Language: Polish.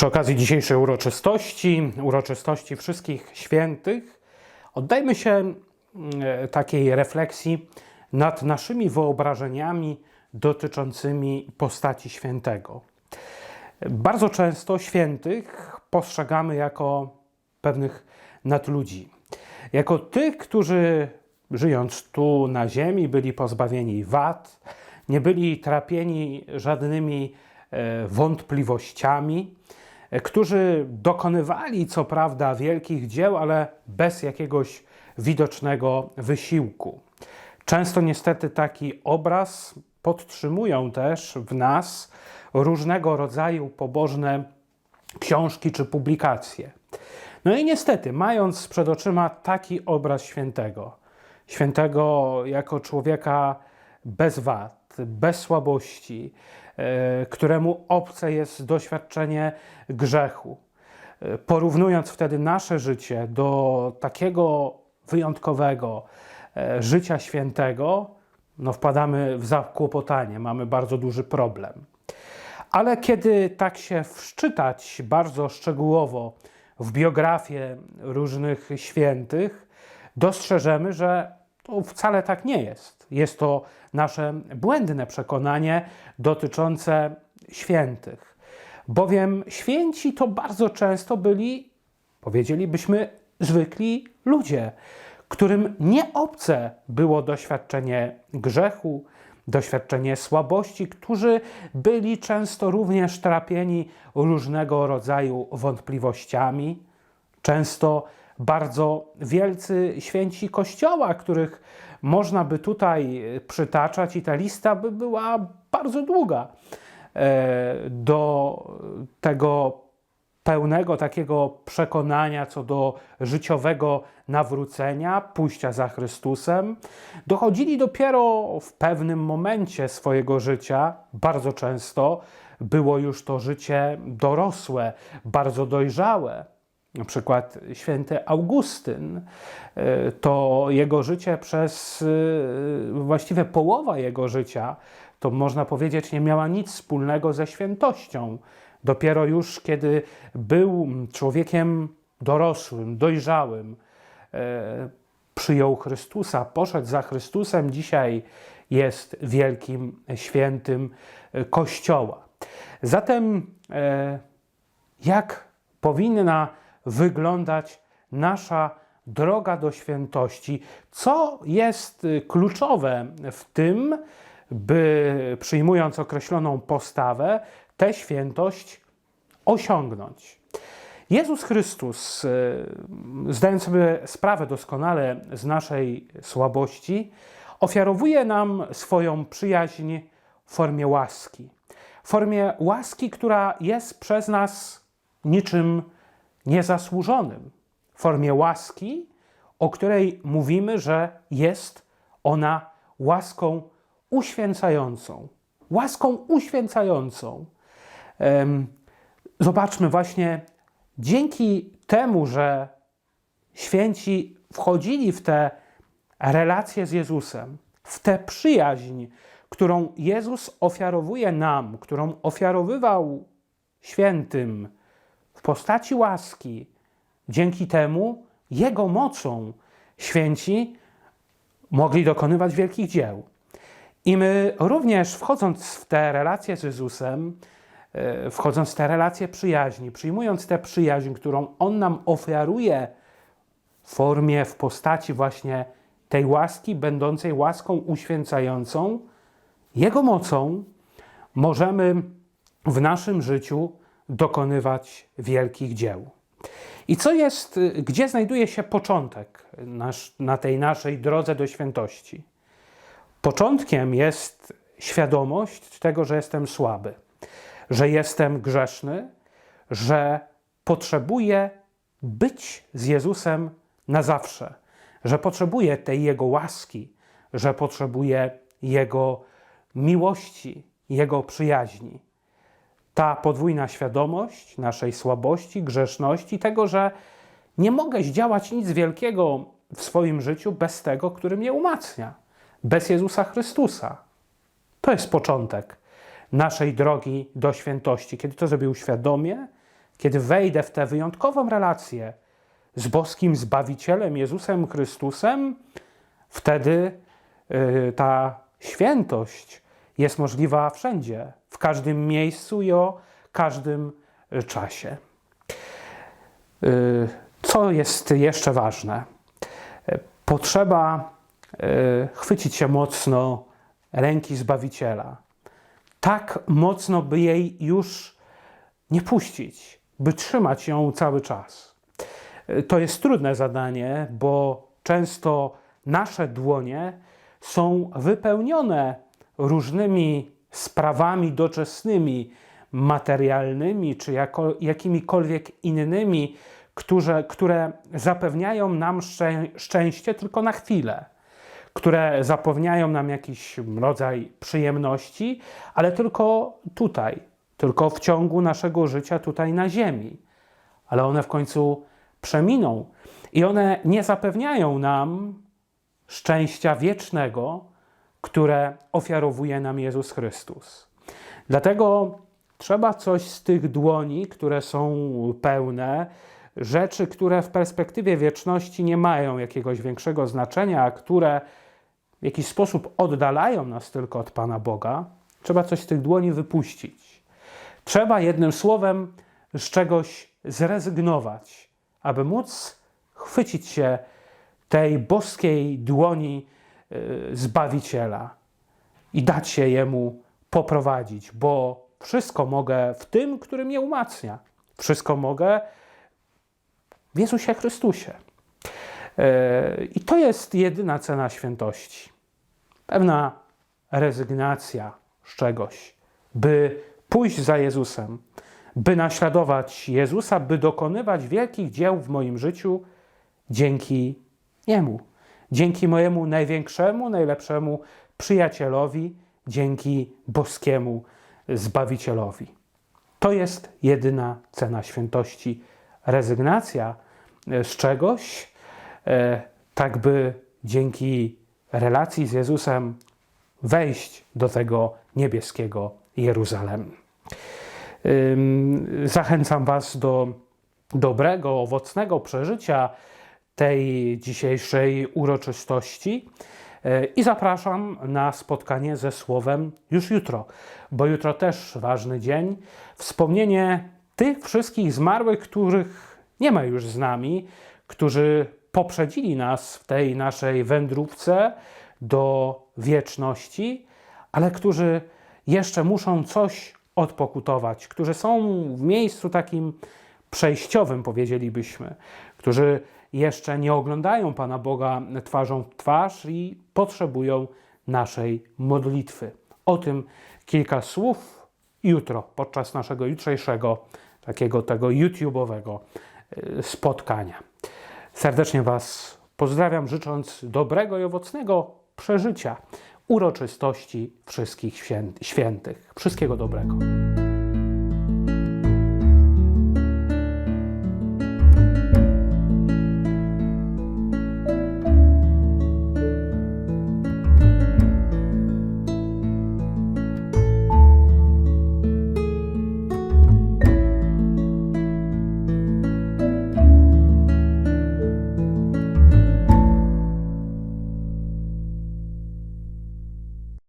Przy okazji dzisiejszej uroczystości, uroczystości wszystkich świętych, oddajmy się mm, takiej refleksji nad naszymi wyobrażeniami dotyczącymi postaci świętego. Bardzo często świętych postrzegamy jako pewnych nadludzi, jako tych, którzy żyjąc tu na ziemi byli pozbawieni wad, nie byli trapieni żadnymi e, wątpliwościami, e, którzy dokonywali co prawda wielkich dzieł, ale bez jakiegoś widocznego wysiłku. Często niestety taki obraz podtrzymują też w nas różnego rodzaju pobożne książki czy publikacje. No i niestety, mając przed oczyma taki obraz świętego, świętego jako człowieka bez wad, bez słabości, e, któremu obce jest doświadczenie grzechu, e, porównując wtedy nasze życie do takiego wyjątkowego e, życia świętego, no wpadamy w zakłopotanie, mamy bardzo duży problem. Ale kiedy tak się wszczytać bardzo szczegółowo w biografię różnych świętych, dostrzeżemy, że to wcale tak nie jest. Jest to nasze błędne przekonanie dotyczące świętych. Bowiem święci to bardzo często byli, powiedzielibyśmy, zwykli ludzie, którym nie obce było doświadczenie grzechu, doświadczenie słabości, którzy byli często również trapieni różnego rodzaju wątpliwościami, często bardzo wielcy święci Kościoła, których można by tutaj przytaczać, i ta lista by była bardzo długa e, do tego pełnego takiego przekonania co do życiowego nawrócenia, pójścia za Chrystusem, dochodzili dopiero w pewnym momencie swojego życia, bardzo często było już to życie dorosłe, bardzo dojrzałe. Na przykład święty Augustyn, e, to jego życie przez e, właściwie połowa jego życia, to można powiedzieć, nie miała nic wspólnego ze świętością. Dopiero już kiedy był człowiekiem dorosłym, dojrzałym, e, przyjął Chrystusa, poszedł za Chrystusem, dzisiaj jest wielkim świętym Kościoła. Zatem, jak powinna wyglądać nasza droga do świętości. Co jest y, kluczowe w tym, by przyjmując określoną postawę, tę świętość osiągnąć? Jezus Chrystus, y, zdając sobie sprawę doskonale z naszej słabości, ofiarowuje nam swoją przyjaźń w formie łaski. W formie łaski, która jest przez nas niczym niezasłużonym, w formie łaski, o której mówimy, że jest ona łaską uświęcającą. Łaską uświęcającą. Zobaczmy właśnie, dzięki temu, że święci wchodzili w te relacje z Jezusem, w tę przyjaźń, którą Jezus ofiarowuje nam, którą ofiarowywał świętym, w postaci łaski. Dzięki temu Jego mocą święci mogli dokonywać wielkich dzieł. I my również wchodząc w te relacje z Jezusem, e, wchodząc w te relacje przyjaźni, przyjmując tę przyjaźń, którą On nam ofiaruje w formie, w postaci właśnie tej łaski, będącej łaską uświęcającą, Jego mocą możemy w naszym życiu dokonywać wielkich dzieł. I co jest, gdzie znajduje się początek nasz, na tej naszej drodze do świętości? Początkiem jest świadomość tego, że jestem słaby, że jestem grzeszny, że potrzebuję być z Jezusem na zawsze, że potrzebuję tej Jego łaski, że potrzebuję Jego miłości, Jego przyjaźni ta podwójna świadomość naszej słabości, grzeszności, tego, że nie mogę zdziałać nic wielkiego w swoim życiu bez tego, który mnie umacnia, bez Jezusa Chrystusa. To jest początek naszej drogi do świętości. Kiedy to sobie uświadomię, kiedy wejdę w tę wyjątkową relację z boskim Zbawicielem Jezusem Chrystusem, wtedy y, ta świętość jest możliwa wszędzie, każdym miejscu i o każdym czasie. Y, Co jest jeszcze ważne? Potrzeba y, chwycić się mocno ręki Zbawiciela. Tak mocno, by jej już nie puścić, by trzymać ją cały czas. Y, To jest trudne zadanie, bo często nasze dłonie są wypełnione różnymi sprawami doczesnymi, materialnymi czy jako, jakimikolwiek innymi, które, które zapewniają nam szczę, szczęście tylko na chwilę, które zapewniają nam jakiś rodzaj przyjemności, ale tylko tutaj, tylko w ciągu naszego życia tutaj na Ziemi. Ale one w końcu przeminą i one nie zapewniają nam szczęścia wiecznego, które ofiarowuje nam Jezus Chrystus. Dlatego trzeba coś z tych dłoni, które są pełne, rzeczy, które w perspektywie wieczności nie mają jakiegoś większego znaczenia, a które w jakiś sposób oddalają nas tylko od Pana Boga, trzeba coś z tych dłoni wypuścić. Trzeba jednym słowem z czegoś zrezygnować, aby móc chwycić się tej boskiej dłoni Zbawiciela i dać się Jemu poprowadzić, bo wszystko mogę w tym, który mnie umacnia. Wszystko mogę w Jezusie Chrystusie. E, I to jest jedyna cena świętości. Pewna rezygnacja z czegoś, by pójść za Jezusem, by naśladować Jezusa, by dokonywać wielkich dzieł w moim życiu dzięki Niemu, dzięki mojemu największemu, najlepszemu przyjacielowi, dzięki boskiemu Zbawicielowi. To jest jedyna cena świętości. Rezygnacja e, z czegoś, e, tak by dzięki relacji z Jezusem wejść do tego niebieskiego Jeruzalem. Zachęcam Was do dobrego, owocnego przeżycia tej dzisiejszej uroczystości e, i zapraszam na spotkanie ze Słowem już jutro, bo jutro też ważny dzień. Wspomnienie tych wszystkich zmarłych, których nie ma już z nami, którzy poprzedzili nas w tej naszej wędrówce do wieczności, ale którzy jeszcze muszą coś odpokutować, którzy są w miejscu takim przejściowym, powiedzielibyśmy, którzy jeszcze nie oglądają Pana Boga twarzą w twarz i potrzebują naszej modlitwy. O tym kilka słów jutro, podczas naszego jutrzejszego takiego tego YouTube'owego y, spotkania. Serdecznie Was pozdrawiam, życząc dobrego i owocnego przeżycia uroczystości wszystkich świętych. Wszystkiego dobrego.